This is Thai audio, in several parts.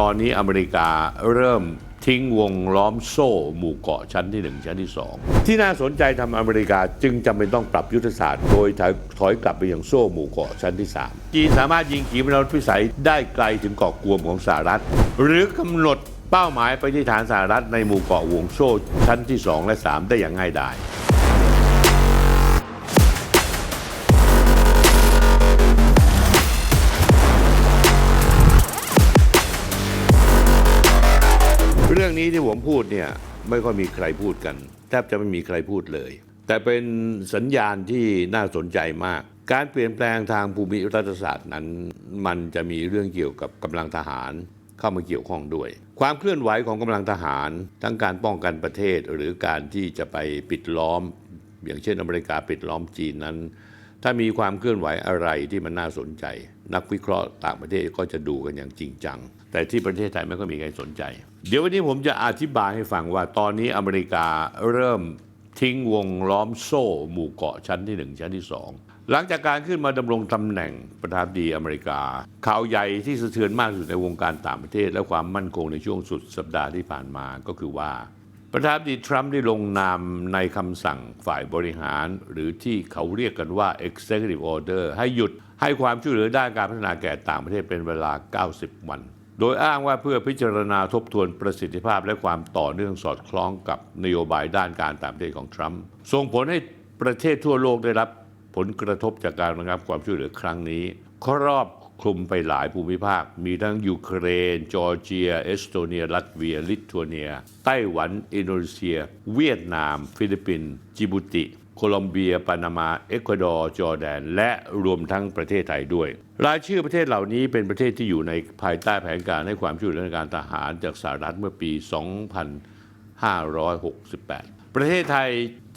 ตอนนี้อเมริกาเริ่มทิ้งวงล้อมโซ่ หมู่เกาะชั้นที่ 1 ชั้นที่ 2 ที่น่าสนใจทำอเมริกาจึงจำเป็นต้องปรับยุทธศาสตร์ โดยถอยถอยกลับไปยังโซ่หมู่เกาะชั้นที่ 3 จีนสามารถยิงขีปนาวุธพิสัยได้ไกลถึงเกาะกวมของสหรัฐ หรือกำหนดเป้าหมายไปที่ฐานสหรัฐในหมู่เกาะวงโซ่ชั้นที่ 2 และ 3 ได้อย่างง่ายดาย ที่ผมพูดเนี่ยไม่ค่อยมีใครพูดกัน แทบจะไม่มีใครพูดเลย แต่เป็นสัญญาณที่น่าสนใจมาก การเปลี่ยนแปลงทางภูมิรัฐศาสตร์นั้น มันจะมีเรื่องเกี่ยวกับกำลังทหารเข้ามาเกี่ยวข้องด้วย ความเคลื่อนไหวของกำลังทหาร ทั้งการป้องกันประเทศหรือการที่จะไปปิดล้อม อย่างเช่นอเมริกาปิดล้อมจีนนั้น ถ้ามีความเคลื่อนไหวอะไรที่มันน่าสนใจ นักวิเคราะห์ต่างประเทศก็จะดูกันอย่างจริงจัง แต่ที่ประเทศไทยไม่ค่อยมีใครสนใจ เดี๋ยววันนี้ผมจะอธิบายให้ฟังว่าตอนนี้อเมริกาเริ่มทิ้งวงล้อมโซ่ หมู่เกาะชั้นที่ 1 ชั้นที่ 2 หลังจากการขึ้นมาดำรงตำแหน่งประธานดีอเมริกา ข่าวใหญ่ที่สะเทือนมากที่สุดในวงการต่างประเทศ และความมั่นคงในช่วงสุดสัปดาห์ที่ผ่านมาก็คือว่า ประธานดีทรัมป์ได้ลงนามในคำสั่งฝ่ายบริหาร หรือที่เขาเรียกกันว่า executive order ให้หยุดให้ความช่วยเหลือด้านการพัฒนาแก่ต่างประเทศเป็นเวลา 90 วัน โดยอ้างว่าเพื่อพิจารณาทบทวนประสิทธิภาพและความต่อเนื่องสอดคล้องกับนโยบายด้านการต่างประเทศของทรัมป์ส่งผลให้ประเทศทั่วโลกได้รับผลกระทบจากการระงับความช่วยเหลือครั้งนี้ ครอบคลุมไปหลายภูมิภาค มีทั้งยูเครน จอร์เจีย เอสโตเนีย ลัตเวีย ลิทัวเนีย ไต้หวัน อินโดนีเซีย เวียดนาม ฟิลิปปินส์จิบูติ โคลอมเบีย ปานามา เอกวาดอร์ จอร์แดน และรวมทั้งประเทศไทยด้วย รายชื่อประเทศเหล่านี้เป็นประเทศที่อยู่ในภายใต้แผนการให้ความช่วยเหลือในการทหารจากสหรัฐเมื่อปี 2568 ประเทศไทย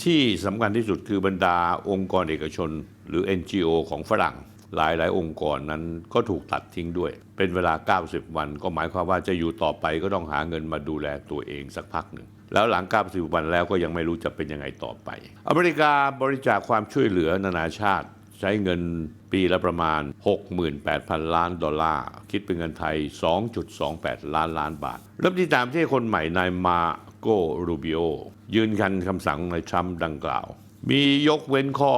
ที่สำคัญที่สุดคือบรรดาองค์กรเอกชน หรือ NGO ของฝรั่งหลายหลายองค์กรนั้นก็ถูกตัดทิ้งด้วย เป็นเวลา 90 วัน ก็หมายความว่าจะอยู่ต่อไปก็ต้องหาเงินมาดูแลตัวเองสักพักหนึ่ง แล้วหลัง90วันแล้วก็ยังไม่รู้จะเป็นยังไงต่อไป อเมริกาบริจาคความช่วยเหลือนานาชาติ ใช้เงินปีละประมาณ 68,000 ล้านดอลลาร์ คิดเป็นเงินไทย 2.28 ล้านล้านบาท เริ่มที่ตามที่คนใหม่นายมาโกรูบิโอยืนยันคำสั่งในทรัมป์ดังกล่าว มียกเว้นข้อ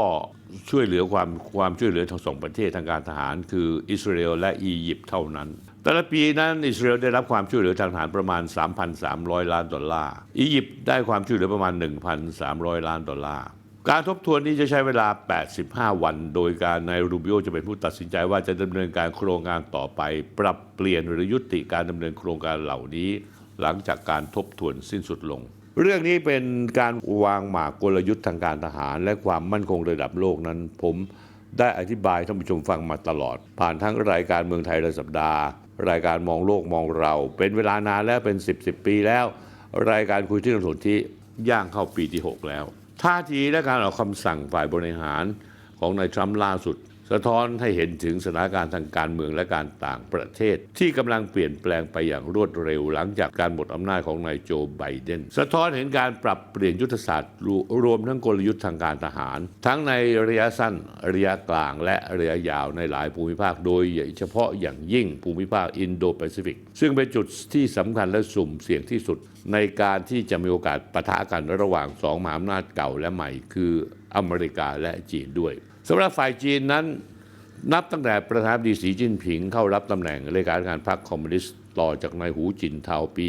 ช่วยเหลือความความช่วยเหลือทั้งสองประเทศทางการทหาร คืออิสราเอลและอียิปต์เท่านั้น แต่ละปีนั้นอิสราเอลได้รับความช่วยเหลือทางทหารประมาณ 3,300 ล้านดอลลาร์ อียิปต์ได้ความช่วยเหลือประมาณ 1,300 ล้านดอลลาร์ การทบทวนนี้จะใช้เวลา 85 วัน โดยการนายรูบิโอจะเป็นผู้ตัดสินใจว่าจะดำเนินการโครงการต่อไป ปรับเปลี่ยนหรือยุติการดำเนินโครงการเหล่านี้ หลังจากการทบทวนสิ้นสุดลงเรื่องนี้เป็นการวางหมากกลยุทธ์ทางการทหาร และความมั่นคงระดับโลกนั้น ผมได้อธิบายท่านผู้ชมฟังมาตลอด ผ่านทั้งรายการเมืองไทยรายสัปดาห์ รายการมองโลกมองเรา เป็นเวลานานแล้วเป็น 10บสปีแล้ว รายการคุยที่สนที่ย่างเข้าปีที่ 6 แล้วท่าทีและการออกคำสั่งฝ่ายบริหารของนายทรัมป์ล่าสุด สะท้อนให้เห็นถึงสถานการณ์ทางการเมืองและการต่างประเทศ ที่กำลังเปลี่ยนแปลงไปอย่างรวดเร็วหลังจากการหมดอำนาจของนายโจไบเดน สะท้อนเห็นการปรับเปลี่ยนยุทธศาสตร์รวมทั้งกลยุทธ์ทางการทหาร ทั้งในระยะสั้นระยะกลางและระยะยาวในหลายภูมิภาคโดยเฉพาะอย่างยิ่งภูมิภาคอินโดแปซิฟิก ซึ่งเป็นจุดที่สำคัญและสุ่มเสี่ยงที่สุด ในการที่จะมีโอกาสปะทะกันระหว่างสองมหาอำนาจเก่าและใหม่ คืออเมริกาและจีนด้วย สำหรับฝ่ายจีนนั้นนับตั้งแต่ประธานาธิบดีสีจิ้นผิงเข้ารับตำแหน่งเลขาธิการพรรคคอมมิวนิสต์ต่อจากนายหูจินเทาปี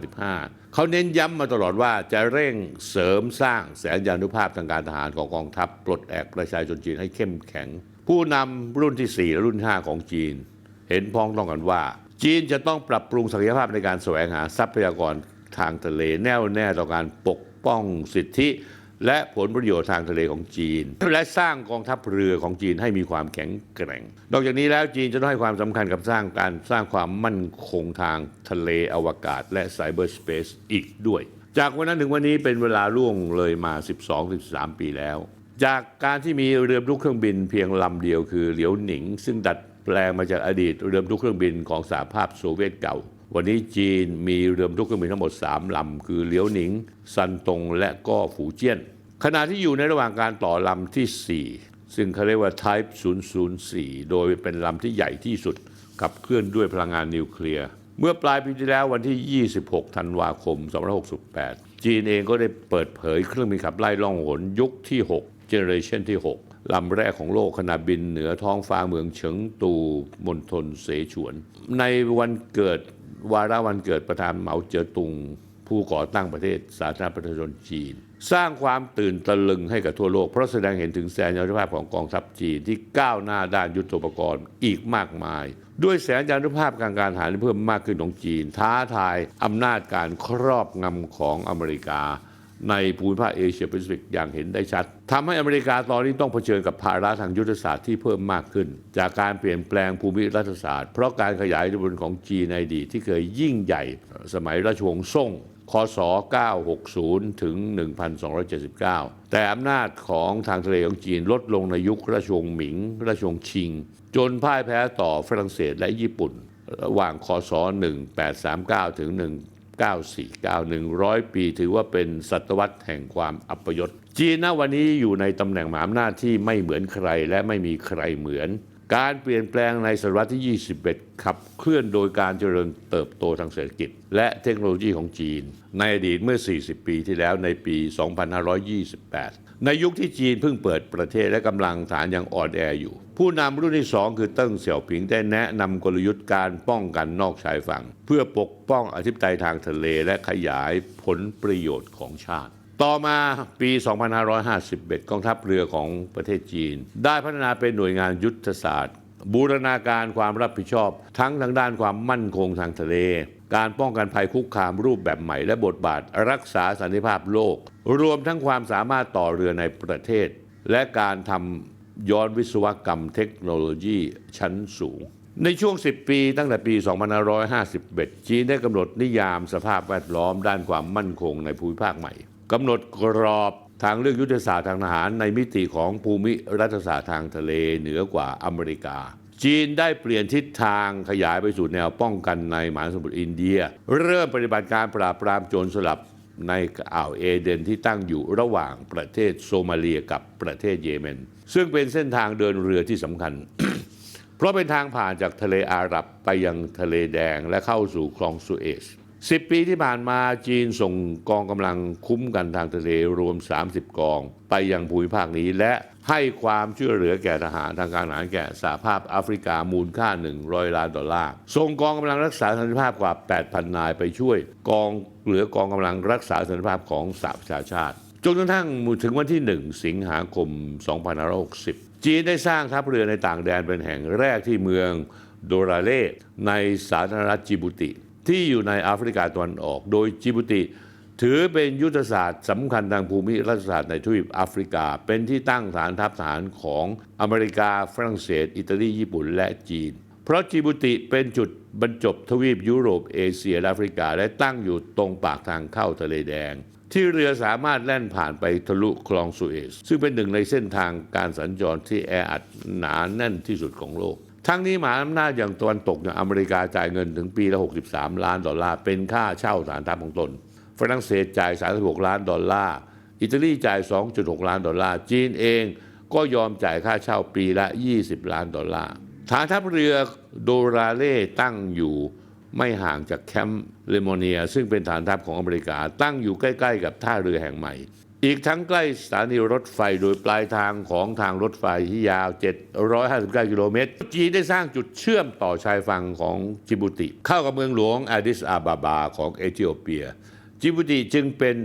2555 เขาเน้นย้ำมาตลอดว่าจะเร่งเสริมสร้างแสนยานุภาพทางการทหารของกองทัพ ปลดแอกประชาชนจีนให้เข้มแข็ง ผู้นำรุ่นที่ 4 และรุ่น 5 ของจีน เห็นพ้องต้องกันว่า จีนจะต้องปรับปรุงศักยภาพในการแสวงหาทรัพยากรทางทะเลแน่วแน่ต่อการปกป้องสิทธิ และผลประโยชน์ทางทะเลของจีน และสร้างกองทัพเรือของจีนให้มีความแข็งแกร่ง นอกจากนี้แล้วจีนจะต้องให้ความสำคัญกับสร้างการสร้างความมั่นคงทางทะเลอวกาศ และไซเบอร์สเปซอีกด้วย จากวันนั้นถึงวันนี้เป็นเวลาล่วงเลยมา 12-13 ปีแล้ว จากการที่มีเรือรบเครื่องบินเพียงลำเดียวคือเหลียวหนิง ซึ่งดัดแปลงมาจากอดีตเรือรบเครื่องบินของสหภาพโซเวียตเก่า วันนี้จีนมีเรือรบเครื่องบินทั้งหมด 3 ลำ คือเหลียวหนิง ซันตง และก็ฝูเจี้ยน ขณะที่อยู่ในระหว่างการต่อลำที่ 4 ซึ่งเขาเรียกว่า Type 004 โดยเป็นลำที่ใหญ่ที่สุดขับเคลื่อนด้วยพลังงานนิวเคลียร์ เมื่อปลายปีที่แล้ววันที่ 26 ธันวาคม 2568 จีนเองก็ได้เปิดเผยเครื่องบินขับไล่ล่องหนยุคที่6เจเนเรชันที่ 6ลำแรกของโลกขณะบินเหนือท้องฟ้าเมืองเฉิงตูมณฑลเสฉวน ในวันเกิด วาระวันเกิดประธานเหมาเจ๋อตุง ผู้ก่อตั้งประเทศสาธารณประชาชนจีน สร้างความตื่นตะลึงให้กับทั่วโลก เพราะแสดงเห็นถึงแสนยานุภาพของกองทัพจีนที่ก้าวหน้าด้านยุทโธปกรณ์อีกมากมาย ด้วยแสนยานุภาพการการทหารที่เพิ่มมากขึ้นของจีน ท้าทายอำนาจการครอบงำของอเมริกา ในภูมิภาคเอเชียแปซิฟิกอย่างเห็นได้ชัดทำให้อเมริกาตอนนี้ต้องเผชิญกับภาระทางยุทธศาสตร์ที่เพิ่มมากขึ้น จากการเปลี่ยนแปลงภูมิรัฐศาสตร์ เพราะการขยายอิทธิพลของจีนในอดีตที่เคยยิ่งใหญ่ สมัยราชวงศ์ซ่งคศ 960 ถึง 1279 แต่อำนาจของทางทะเลของจีนลดลงในยุคราชวงศ์หมิง ราชวงศ์ชิง จนพ่ายแพ้ต่อฝรั่งเศสและญี่ปุ่น ระหว่างคศ 1839 ถึง 1949 100 ปีถือว่าเป็นศตวรรษแห่งความอัปยศจีนณวันนี้อยู่ในตำแหน่งมหาอำนาจที่ไม่เหมือนใครและไม่มีใครเหมือน การเปลี่ยนแปลงในศตวรรษที่ 21 ขับเคลื่อนโดยการเจริญเติบโตทางเศรษฐกิจ และเทคโนโลยีของจีน ในอดีตเมื่อ 40 ปีที่แล้วในปี 2528 ในยุคที่จีนเพิ่งเปิดประเทศและกำลังฐานยังอ่อนแออยู่ ผู้นำรุ่นที่สองคือเติ้งเสี่ยวผิงได้แนะนำกลยุทธ์การป้องกันนอกชายฝั่ง เพื่อปกป้องอธิปไตยทางทะเลและขยายผลประโยชน์ของชาติ ต่อมาปี 2551 กองทัพเรือของประเทศจีน ได้พัฒนาเป็นหน่วยงานยุทธศาสตร์ บูรณาการความรับผิดชอบ ทั้งทางด้านความมั่นคงทางทะเล การป้องกันภัยคุกคามรูปแบบใหม่ และบทบาทรักษาสันติภาพโลกรวมทั้งความสามารถต่อเรือในประเทศ และการทำย้อนวิศวกรรมเทคโนโลยีชั้นสูง ในช่วง 10 ปีตั้งแต่ปี 2551 จีนได้กำหนดนิยามสภาพแวดล้อมด้านความมั่นคงในภูมิภาคใหม่กำหนดกรอบทางเลือกยุทธศาสตร์ทางทหารในมิติของภูมิรัฐศาสตร์ทางทะเลเหนือกว่าอเมริกา จีนได้เปลี่ยนทิศทางขยายไปสู่แนวป้องกันในมหาสมุทรอินเดีย เริ่มปฏิบัติการปราบปรามโจรสลัด ในอ่าวเอเดนที่ตั้งอยู่ระหว่างประเทศโซมาเลียกับประเทศเยเมน ซึ่งเป็นเส้นทางเดินเรือที่สำคัญ เพราะเป็นทางผ่านจากทะเลอาหรับไปยังทะเลแดงและเข้าสู่คลองสุเอซ10ปีที่ผ่านมาจีนส่งกองกำลังคุ้มกันทางทะเลรวม 30 กอง ไปยังภูมิภาคนี้และ ให้ความช่วยเหลือแก่ทหารทางการทหารแก่สหภาพแอฟริกามูลค่า 100 ล้านดอลลาร์ส่งกองกำลังรักษาสันติภาพกว่า 8,000 นายไปช่วยกองเหลือกองกำลังรักษาสันติภาพของสหประชาชาติจนกระทั่งถึงวันที่ 1 สิงหาคม 2560 จีนได้สร้างทัพเรือในต่างแดนเป็นแห่งแรกที่เมืองโดราเล่ในสาธารณรัฐจิบูติ ที่อยู่ในแอฟริกาตะวันออก โดยจิบูติ ถือเป็นยุทธศาสตร์สำคัญทางภูมิรัฐศาสตร์ในทวีปแอฟริกา เป็นที่ตั้งฐานทัพทหารของอเมริกา ฝรั่งเศส อิตาลี ญี่ปุ่น และจีน เพราะจิบูติเป็นจุดบรรจบทวีปยุโรปเอเชียและแอฟริกา และตั้งอยู่ตรงปากทางเข้าทะเลแดง ที่เรือสามารถแล่นผ่านไปทะลุคลองสุเอซซึ่งเป็นหนึ่งในเส้นทางการสัญจรที่แออัดหนาแน่นที่สุดของโลกทั้งนี้มหาอำนาจอย่างตะวันตกอย่างอเมริกาจ่ายเงินถึงปีละ 63 ล้านดอลลาร์เป็นค่าเช่าฐานทัพของตน ฝรั่งเศสจ่าย 36 ล้านดอลลาร์ อิตาลีจ่าย 2.6 ล้านดอลลาร์ จีนเองก็ยอมจ่ายค่าเช่าปีละ 20 ล้านดอลลาร์ ฐานทัพเรือโดราเล่ตั้งอยู่ไม่ห่างจากแคมป์เลโมเนีย ซึ่งเป็นฐานทัพของอเมริกา ตั้งอยู่ใกล้ ๆ กับท่าเรือแห่งใหม่ อีกทั้งใกล้สถานีรถไฟโดยปลายทางของทางรถไฟที่ยาว 759 กิโลเมตร จีนได้สร้างจุดเชื่อมต่อชายฝั่งของจิบูติ เข้ากับเมืองหลวงอาดิสอาบาบาของเอธิโอเปีย จิบูติจึงเป็น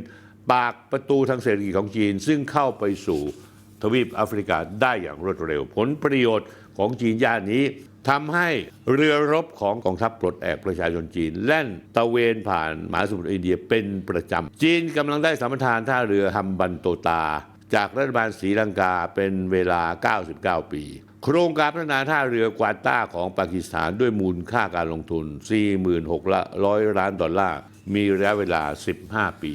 ปากประตูทางเศรษฐกิจของจีน ซึ่งเข้าไปสู่ทวีปแอฟริกาได้อย่างรวดเร็ว ผลประโยชน์ของจีนย่านนี้ทำให้เรือรบของกองทัพปลดแอกประชาชนจีน แล่นตะเวนผ่านมหาสมุทรอินเดียเป็นประจำ จีนกำลังได้สัมปทานท่าเรือฮัมบันโตตา จากรัฐบาลศรีลังกาเป็นเวลา 99 ปี โครงการพัฒนาท่าเรือกวาตาของปากีสถานด้วยมูลค่าการลงทุน 46,000ล้านดอลลาร์ มีระยะเวลา 15 ปี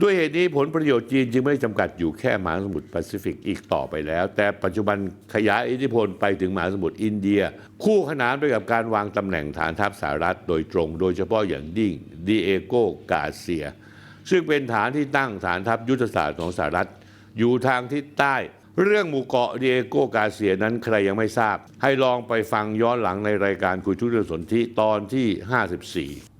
ด้วยเหตุนี้ผลประโยชน์จีนจึงไม่จำกัดอยู่แค่มหาสมุทรแปซิฟิกอีกต่อไปแล้ว แต่ปัจจุบันขยายอิทธิพลไปถึงมหาสมุทรอินเดีย คู่ขนานไปกับการวางตำแหน่งฐานทัพสหรัฐโดยตรง โดยเฉพาะอย่างยิ่งดีเอโกกาเซีย ซึ่งเป็นฐานที่ตั้งฐานทัพยุทธศาสตร์ของสหรัฐ อยู่ทางทิศใต้เรื่องหมู่เกาะเดียโกกาเซียนั้นใครยังไม่ทราบ ให้ลองไปฟังย้อนหลังในรายการคุยทุกเรื่องสนธิตอนที่ 54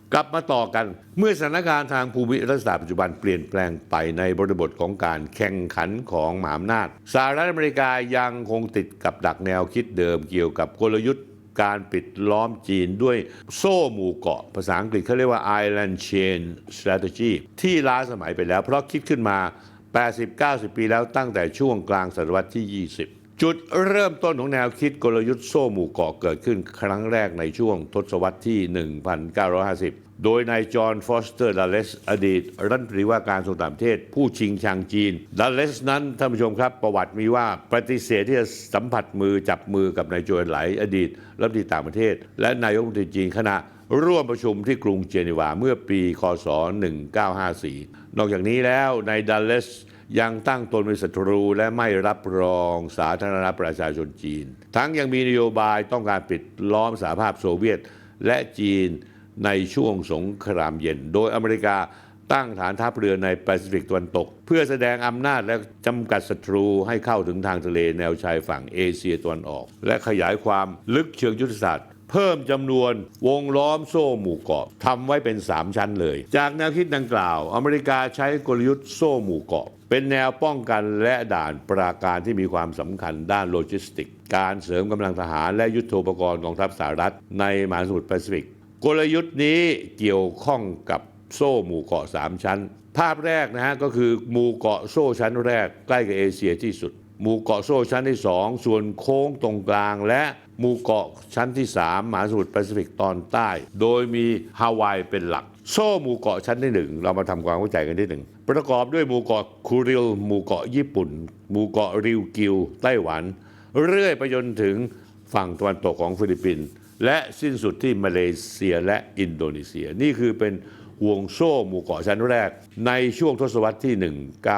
กลับมาต่อกัน เมื่อสถานการณ์ทางภูมิรัฐศาสตร์ปัจจุบันเปลี่ยนแปลงไปในบริบทของการแข่งขันของมหาอำนาจสหรัฐอเมริกายังคงติดกับดักแนวคิดเดิมเกี่ยวกับกลยุทธ์การปิดล้อมจีนด้วยโซ่หมู่เกาะ ภาษาอังกฤษเขาเรียกว่า Island Chain Strategy ที่ล้าสมัยไปแล้วเพราะคิดขึ้นมา 80-90 ปีแล้วตั้งแต่ช่วงกลางศตวรรษที่ 20 จุดเริ่มต้นของแนวคิดกลยุทธ์โซ่หมู่เกาะเกิดขึ้นครั้งแรกในช่วงทศวรรษที่ 1950 โดยนายจอห์นฟอสเตอร์ดัลเลสอดีตรัฐมนตรีว่าการกระทรวงต่างประเทศ ผู้ชิงชังจีนดัลเลสนั้นท่านผู้ชมครับประวัติมีว่าปฏิเสธที่จะสัมผัสมือจับมือกับนายโจวนไหลอดีตรัฐมนตรีต่างประเทศ และนายกรัฐมนตรีจีนขณะร่วมประชุมที่กรุงเจนีวาเมื่อปี คศ 1954 นอกจากนี้แล้วนายดัลเลส ยังตั้งตนเป็นศัตรูและไม่รับรองสาธารณรัฐประชาชนจีน ทั้งยังมีนโยบายต้องการปิดล้อมสหภาพโซเวียต และจีนในช่วงสงครามเย็น โดยอเมริกาตั้งฐานทัพเรือในแปซิฟิกตะวันตก เพื่อแสดงอำนาจและจำกัดศัตรูให้เข้าถึงทางทะเลแนวชายฝั่งเอเชียตะวันออก และขยายความลึกเชิงยุทธศาสตร์เพิ่มจำนวนวงล้อมโซ่หมู่เกาะทำไว้เป็น 3 ชั้นเลย จากแนวคิดดังกล่าว อเมริกาใช้กลยุทธ์โซ่หมู่เกาะ เป็นแนวป้องกันและด่านปราการที่มีความสำคัญด้านโลจิสติก การเสริมกำลังทหารและยุทโธปกรณ์กองทัพสหรัฐในมหาสมุทรแปซิฟิก กลยุทธ์นี้เกี่ยวข้องกับโซ่หมู่เกาะ 3 ชั้น ภาพแรกนะฮะก็คือหมู่เกาะโซ่ชั้นแรกใกล้กับเอเชียที่สุด หมู่เกาะโซ่ชั้นที่ 2 ส่วนโค้งตรงกลาง และหมู่เกาะชั้นที่ 3 มหาสมุทรแปซิฟิกตอนใต้ โดยมีฮาวายเป็นหลักโซ่หมู่เกาะชั้นที่หนึ่งเรามาทำความเข้าใจกันที่หนึ่งประกอบด้วยหมู่เกาะคูริลหมู่เกาะญี่ปุ่น หมู่เกาะริวกิวไต้หวัน เรื่อยไปจนถึงฝั่งตะวันตกของฟิลิปปินส์และสิ้นสุดที่มาเลเซียและอินโดนีเซีย นี่คือเป็นห่วงโซ่หมู่เกาะชั้นแรก ในช่วงทศวรรษที่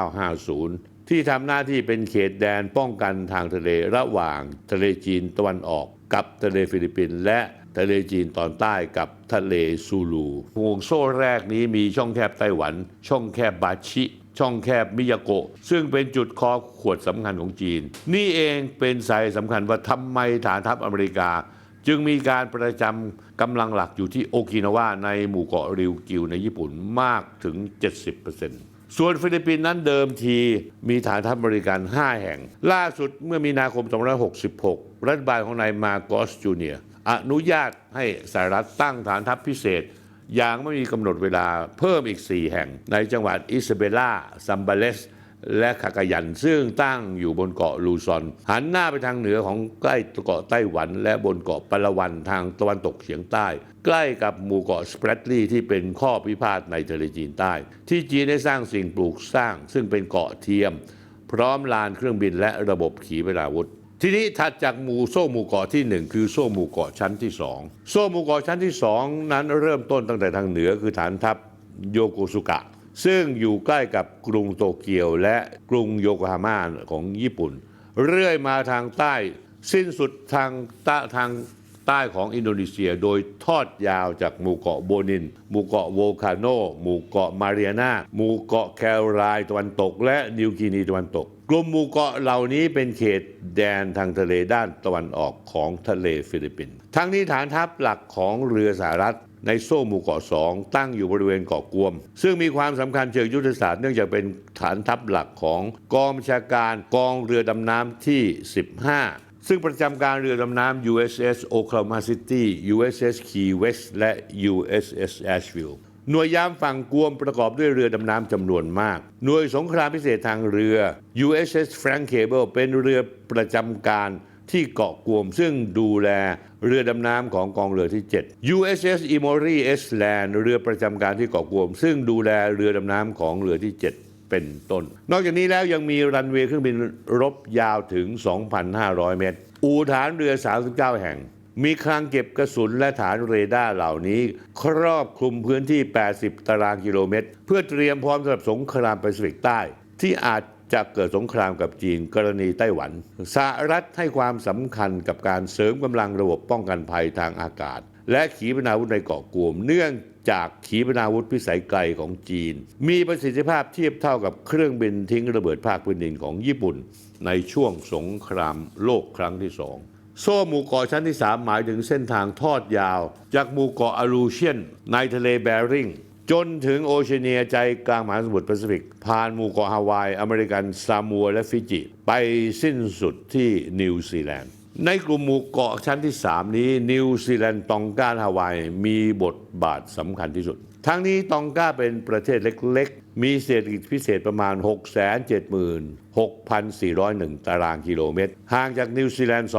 1950 ที่ทำหน้าที่เป็นเขตแดนป้องกันทางทะเลระหว่างทะเลจีนตะวันออกกับทะเลฟิลิปปินส์และ ทะเลจีนตอนใต้กับทะเลซูลูห่วงโซ่แรกนี้มีช่องแคบไต้หวัน ช่องแคบบาชิ ช่องแคบมิยาโกะ ซึ่งเป็นจุดคอขวดสำคัญของจีน นี่เองเป็นสาเหตุสำคัญว่าทำไมฐานทัพอเมริกา จึงมีการประจำกำลังหลักอยู่ที่โอกินาวาในหมู่เกาะริวกิวในญี่ปุ่นมากถึง 70%ส่วนฟิลิปปินส์นั้นเดิมทีมีฐานทัพอเมริกัน5แห่ง ล่าสุดเมื่อมีนาคม 2566 รัฐบาลของนายมาโกสจูเนียร์ อนุญาตให้สหรัฐตั้งฐานทัพพิเศษ อย่างไม่มีกำหนดเวลาเพิ่มอีก 4 แห่ง ในจังหวัดอิซาเบลาซัมบาเลส และคากายัน ซึ่งตั้งอยู่บนเกาะลูซอน หันหน้าไปทางเหนือของใกล้เกาะไต้หวัน และบนเกาะปาละวันทางตะวันตกเฉียงใต้ ใกล้กับหมู่เกาะสเปรดลีที่เป็นข้อพิพาทในทะเลจีนใต้ ที่จีนได้สร้างสิ่งปลูกสร้าง ซึ่งเป็นเกาะเทียม พร้อมลานเครื่องบินและระบบขีปนาวุธ ทีนี้ถัดจากหมู่โซ่หมู่เกาะที่หนึ่งคือโซ่หมู่เกาะชั้นที่สองโซ่หมู่เกาะชั้นที่สองนั้นเริ่มต้นตั้งแต่ทางเหนือคือฐานทัพโยโกสุกะ ซึ่งอยู่ใกล้กับกรุงโตเกียวและกรุงโยโกฮาม่าของญี่ปุ่น เรื่อยมาทางใต้สิ้นสุดทางตะทาง ใต้ของอินโดนีเซียโดยทอดยาวจากหมู่เกาะโบนิน หมู่เกาะโวคาโน หมู่เกาะมาเรียนาหมู่เกาะแคลรายตะวันตก และนิวกินีตะวันตก กลุ่มหมู่เกาะเหล่านี้เป็นเขตแดนทางทะเลด้านตะวันออกของทะเลฟิลิปปินส์ ทั้งนี้ฐานทัพหลักของเรือสหรัฐในโซ่หมู่เกาะสองตั้งอยู่บริเวณเกาะกวม ซึ่งมีความสำคัญเชิงยุทธศาสตร์เนื่องจากเป็นฐานทัพหลักของกองบัญชาการกองเรือดำน้ำที่ 15 ซึ่งประจำการเรือดำน้ำ USS Oklahoma City USS Key West และ USS Asheville หน่วยยามฝั่งกวมประกอบด้วยเรือดำน้ำจำนวนมาก หน่วยสงครามพิเศษทางเรือ USS Frank Cable เป็นเรือประจำการที่เกาะกวมซึ่งดูแลเรือดำน้ำของกองเรือที่ 7 USS Emory S Land เรือประจำการที่เกาะกวม ซึ่งดูแลเรือดำน้ำของเรือที่ 7 เป็นต้น นอกจากนี้แล้วยังมีรันเวย์เครื่องบินรบยาวถึง 2,500 เมตร อู่ฐานเรือ 39 แห่ง มีคลังเก็บกระสุนและฐานเรดาร์เหล่านี้ ครอบคลุมพื้นที่ 80 ตารางกิโลเมตร เพื่อเตรียมพร้อมสำหรับสงครามแปซิฟิกใต้ ที่อาจจะเกิดสงครามกับจีนกรณีไต้หวันสหรัฐให้ความสำคัญกับการเสริมกำลังระบบป้องกันภัยทางอากาศ และขีปนาวุธในเกาะกวมเนื่อง จากขีปนาวุธพิสัยไกลของจีน มีประสิทธิภาพเทียบเท่ากับเครื่องบินทิ้งระเบิดภาคพื้นดินของญี่ปุ่น ในช่วงสงครามโลกครั้งที่สองโซ่หมู่เกาะชั้นที่ 3 หมายถึงเส้นทางทอดยาว จากหมู่เกาะอารูเชียน ในทะเลแบริงจนถึงโอเชียเนียใจกลางมหาสมุทรแปซิฟิก ผ่านหมู่เกาะฮาวาย อเมริกันซามัวและฟิจิ ไปสิ้นสุดที่นิวซีแลนด์ ในกลุ่มหมู่เกาะชั้นที่ 3 นี้ นิวซีแลนด์ตองกาฮาวาย มีบทบาทสำคัญที่สุด ทั้งนี้ตองกาเป็นประเทศเล็กๆ มีเศรษฐกิจพิเศษประมาณ 676,401 ตารางกิโลเมตร ห่างจากนิวซีแลนด์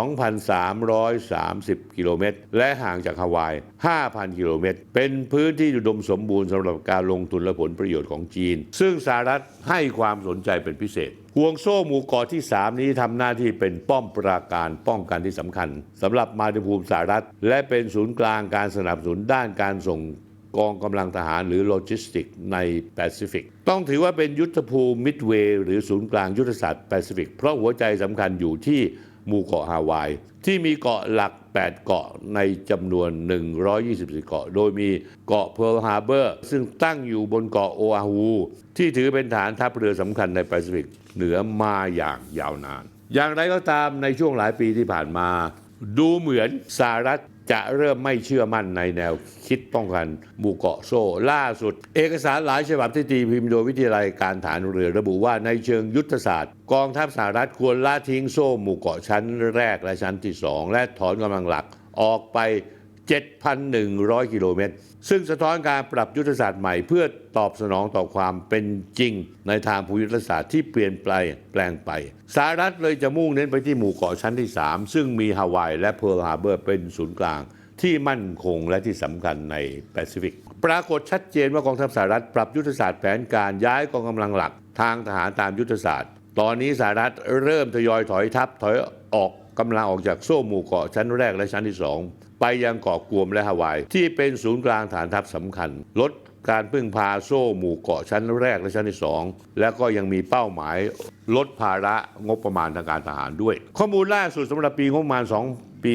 2,330 กิโลเมตร และห่างจากฮาวาย 5,000 กิโลเมตร เป็นพื้นที่อุดมสมบูรณ์สำหรับการลงทุนและผลประโยชน์ของจีน ซึ่งสหรัฐให้ความสนใจเป็นพิเศษ ห่วงโซ่หมู่เกาะที่ 3 นี้ทำหน้าที่เป็นป้อมปราการป้องกันที่สำคัญสำหรับมาตุภูมิสหรัฐ และเป็นศูนย์กลางการสนับสนุนด้านการส่งกองกำลังทหารหรือโลจิสติกในแปซิฟิก ต้องถือว่าเป็นยุทธภูมิมิดเวย์หรือศูนย์กลางยุทธศาสตร์แปซิฟิก เพราะหัวใจสำคัญอยู่ที่หมู่เกาะฮาวาย ที่มีเกาะหลัก 8 เกาะในจำนวน 124 เกาะ โดยมีเกาะเพิร์ลฮาร์เบอร์ ซึ่งตั้งอยู่บนเกาะโออาฮู ที่ถือเป็นฐานทัพเรือสำคัญในแปซิฟิกเหนือมาอย่างยาวนาน อย่างไรก็ตามในช่วงหลายปีที่ผ่านมา ดูเหมือนสหรัฐ จะเริ่มไม่เชื่อมั่นในแนวคิดป้องกันหมู่เกาะโซ่ ล่าสุด เอกสารหลายฉบับที่ตีพิมพ์โดยวิทยาลัยการฐานเรือระบุว่าในเชิงยุทธศาสตร์ กองทัพสหรัฐควรละทิ้งโซ่หมู่เกาะชั้นแรกและชั้นที่ 2 และถอนกำลังหลักออกไป 7,100 กิโลเมตร ซึ่งสะท้อนการปรับยุทธศาสตร์ใหม่เพื่อตอบสนองต่อความเป็นจริง ในทางภูมิยุทธศาสตร์ที่เปลี่ยนแปลงแปลงไปสหรัฐเลยจะมุ่งเน้นไปที่หมู่เกาะชั้นที่ 3 ซึ่งมีฮาวายและเพิร์ลฮาร์เบอร์เป็นศูนย์กลางที่มั่นคงและที่สำคัญในแปซิฟิก ปรากฏชัดเจนว่ากองทัพสหรัฐปรับยุทธศาสตร์แผนการย้ายกองกำลังหลัก ทางทหารตามยุทธศาสตร์ ตอนนี้สหรัฐเริ่มทยอยถอยทัพถอยออกกำลังออกจากโซ่หมู่เกาะชั้นแรกและชั้นที่สอง ไปยังเกาะกวมและฮาวาย ที่เป็นศูนย์กลางฐานทัพสำคัญ ลดการพึ่งพาโซ่หมู่เกาะชั้นแรกและชั้นที่สองและก็ยังมีเป้าหมายลดภาระงบประมาณทางการทหารด้วย ข้อมูลล่าสุดสำหรับปีงบประมาณ 2 ปี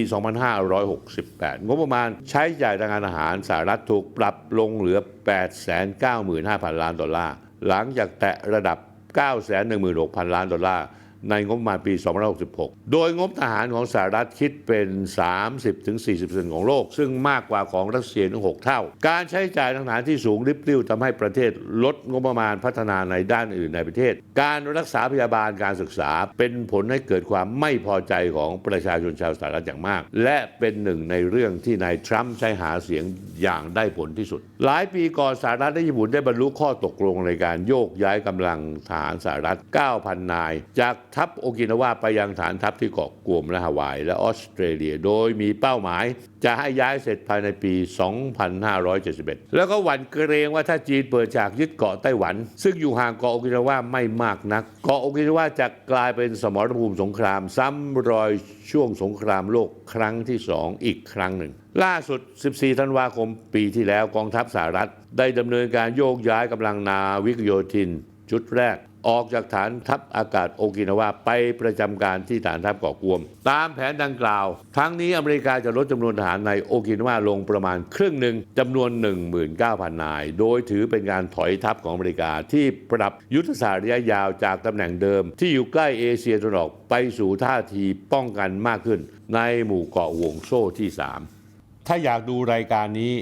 2568 งบประมาณใช้จ่ายทางการทหารสหรัฐถูกปรับลงเหลือ 895,000 ล้านดอลลาร์ หลังจากแตะระดับ 916,000 ล้านดอลลาร์ ในงบประมาณปี 2566 โดยงบทหารของสหรัฐคิดเป็น 30-40%ของโลก ซึ่งมากกว่าของรัสเซียถึง 6 เท่า การใช้จ่ายทางทหารที่สูงริบริ่วทำให้ประเทศลดงบประมาณพัฒนาในด้านอื่นในประเทศ การรักษาพยาบาลการศึกษาเป็นผลให้เกิดความไม่พอใจของประชาชนชาวสหรัฐอย่างมาก และเป็นหนึ่งในเรื่องที่นายทรัมป์ใช้หาเสียงอย่างได้ผลที่สุด หลายปีก่อนสหรัฐและญี่ปุ่นได้บรรลุข้อตกลงในการโยกย้ายกำลังทหารสหรัฐ 9,000 นายจากทัพโอกินาวาไปยังฐานทัพที่เกาะกวมและฮาวาย และออสเตรเลีย โดยมีเป้าหมาย จะให้ย้ายเสร็จภายในปี 2571 แล้วก็หวั่นเกรงว่าถ้าจีนเปิดฉากยึดเกาะไต้หวัน ซึ่งอยู่ห่างเกาะโอกินาวาไม่มากนัก เกาะโอกินาวาจะกลายเป็นสมรภูมิสงคราม ซ้ำรอยช่วงสงครามโลกครั้งที่สองอีกครั้งหนึ่ง ล่าสุด 14 ธันวาคมปีที่แล้วกองทัพสหรัฐ ได้ดำเนินการโยกย้ายกำลังนาวิกโยธิน ชุดแรก ออกจากฐานทัพอากาศโอกินาวาไปประจำการที่ฐานทัพเกาะกวม ตามแผนดังกล่าว ทั้งนี้อเมริกาจะลดจำนวนทหารในโอกินาวาลงประมาณครึ่งหนึ่งจำนวน 19,000 นาย โดยถือเป็นการถอยทัพของอเมริกาที่ปรับยุทธศาสตร์ระยะยาวจากตำแหน่งเดิม ที่อยู่ใกล้เอเชียตะวันออกไปสู่ท่าทีป้องกันมากขึ้น ในหมู่เกาะห่วงโซ่ที่ 3 ถ้าอยากดูรายการนี้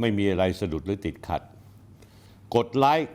ไม่มีอะไรสะดุดหรือติดขัด กดไลค์